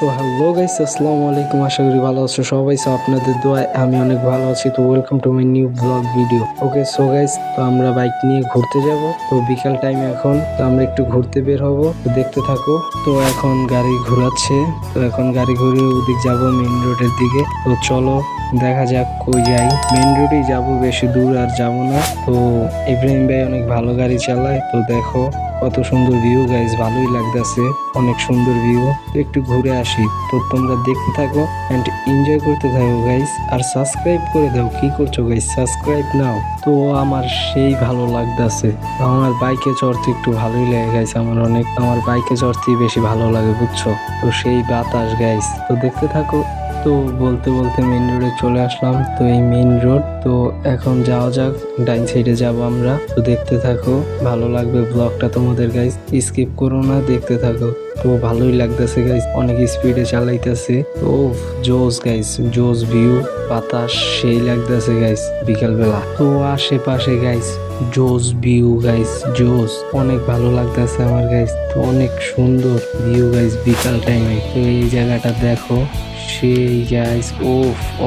তো hello guys, আসসালামু আলাইকুম। আশা করি ভালো আছো। সবাই, সো আপনাদের দোয়ায় আমি অনেক ভালো আছি। তো welcome to my new vlog video okay so guys তো আমরা বাইক নিয়ে ঘুরতে যাব। তো বিকাল টাইম এখন। তো আমরা একটু ঘুরতে বের হব। তো দেখতে থাকো। তো এখন গাড়ি ঘোরাচ্ছে। তো এখন গাড়ি ঘুরিয়ে ওদিক যাব মেইন রোডের দিকে। তো চলো দেখা যাক কই যাই। মেইন রোডেই যাব বেশি দূর আর যাব না। তো ইব্রাহিম ভাই অনেক ভালো গাড়ি চালায়। তো দেখো, কত সুন্দর ভিউ গাইস ভালোই লাগতেছে। অনেক সুন্দর ভিউ তো একটু ঘুরে আসি। তো তোমরা দেখতে থাকো এন্ড এনজয় করতে থাকো গাইস আর সাবস্ক্রাইব করে দাও। কি করছ গাইস সাবস্ক্রাইব নাও। তো আমার সেই ভালো লাগতেছে। আমার বাইকে চড়তে একটু ভালোই লাগে গাইস আমার অনেক। আমার বাইকে চড়তেই বেশি ভালো লাগে, বুঝছ? তো সেই বাতাস গাইস তো দেখতে থাকো। তো বলতে বলতে মেইন রোডে চলে আসলাম। তো এই মেইন রোড তো এখন যাওয়া যাক ডাইন সাইডে যাব আমরা। তো দেখতে থাকো, ভালো লাগবে ব্লগটা তোমাদের গাইস স্কিপ করো না, দেখতে থাকো। তো ভালোই লাগতেছে গাইস অনেক স্পিডে চালাইতেছে। তো জোস গাইস জোস ভিউ বাতাস, সেই লাগতেছে গাইস বিকাল বেলা তো আশেপাশে গাইস জোস ভিউ গাইস জোস অনেক ভালো লাগতেছে আমার গাইস তো অনেক সুন্দর ভিউ গাইস বিকাল টাইমে তো এই জায়গাটা দেখো। সেই গাইস ও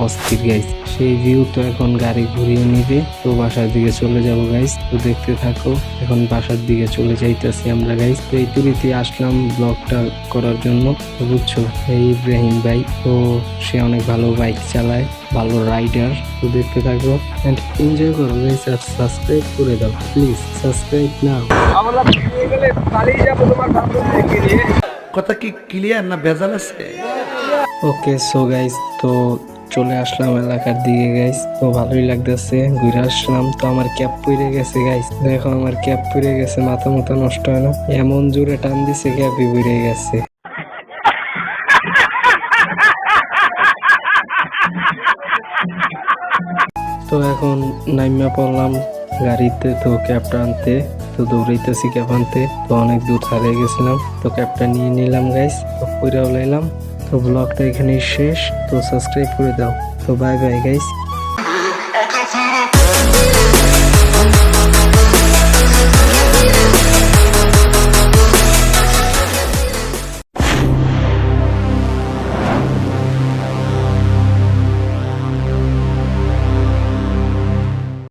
অস্থির গাইস সেই ভিউ তো এখন গাড়ি ঘুরিয়ে নিবে। তো বাসার দিকে চলে যাব গাইস তো দেখতে থাকো। এখন বাসার দিকে চলে যাইতেছি আমরা গাইস তো এই তুরিতে আসলাম ব্লগটা করার জন্য। বুঝছ এই ইব্রাহিম ভাই তো সে অনেক ভালো বাইক চালায় ভালো রাইডার তো দেখতে থাকো। এন্ড এনজয় করো গাইস আর সাবস্ক্রাইব করে দাও প্লিজ সাবস্ক্রাইব নাও আমরা পালিয়ে যাব তোমার কথা কি ক্লিয়ার না ভেজাল আছে? ওকে সো গাইস তো চলে আসলাম এলাকার দিকে গাইস তো ভালোই লাগতেছে, ঘুরে আসলাম। তো আমার ক্যাপ পরে গেছে গাইস দেখো, আমার ক্যাপ পরে গেছে, মাথা মতো নষ্ট হয় না। এমন জোরে টান দিছে ক্যাপই পরে গেছে। তো এখন নাইমা পড়লাম গাড়িতে, তো ক্যাবটা আনতে। তো দৌড়াইতেছি ক্যাব আনতে। তো অনেক দূর হারিয়ে গেছিলাম। তো ক্যাবটা নিয়ে নিলাম গাইস তো পইরাও লাইলাম তো ব্লগটা এখানেই শেষ তো সাবস্ক্রাইব করে দাও। তো বাই বাই গাইস